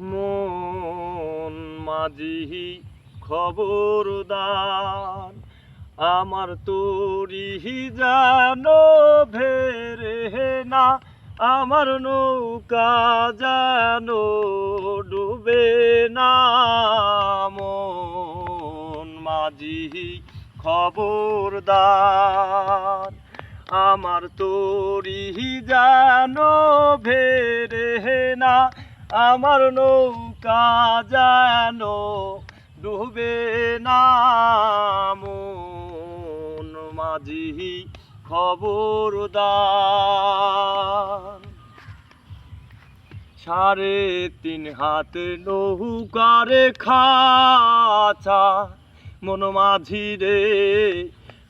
মন মাঝি খবরদার। আমার তোরি জানো ভেরে না, আমার নৌকা জানো ডুবে না। মন মাঝি খবরদার, আমার তোরি জানো ভেরে না আমার নৌকা যেন ডুবে না, মন মাঝি খবরদার। সাড়ে তিন হাত নৌকারে খাচা, মন মাঝি রে,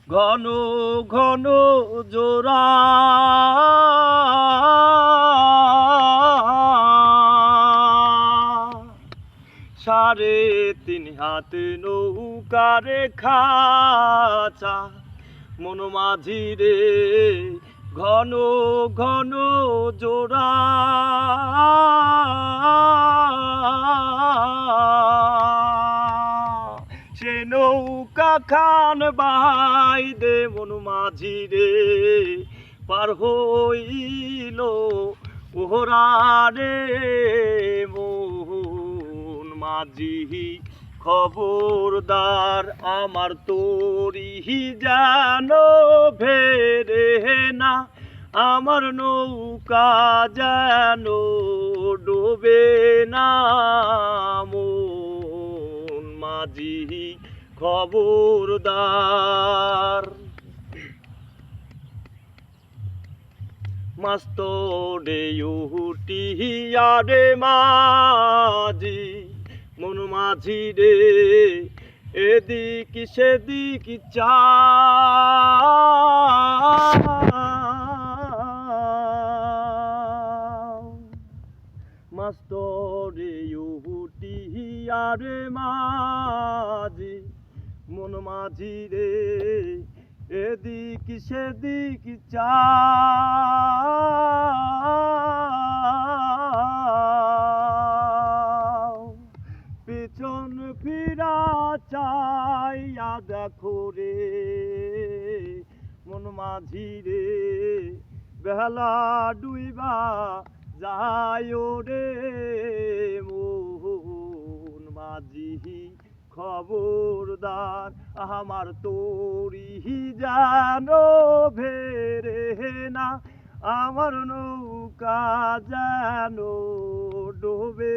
ঘন ঘন জোড়া। সাড়ে তিন হাত নৌকারে খাচা মন মাঝি রে, ঘন ঘন জোড়া। সে নৌকা খান বাই দে, মন মাঝি রে। পার হইল ওহরা রে মাঝি খবরদার আমার তোরি জানো ভেরে না, আমার নৌকা যেন ডোবে না মাঝি খবরদার। মাস্তরে উটি আরে মাঝি মন মাঝি রে, এদিক সেদিক চা। উটি আরে মাঝি, মন মাঝি রে, এদিক সেদিক চা। দেখো রে মন মাঝি রে বেলা ডুইবা যায় রে। মোহন মাঝি খবরদার, আমার তোরি জানো ভেরে না, আমার নৌকা জানো ডোবে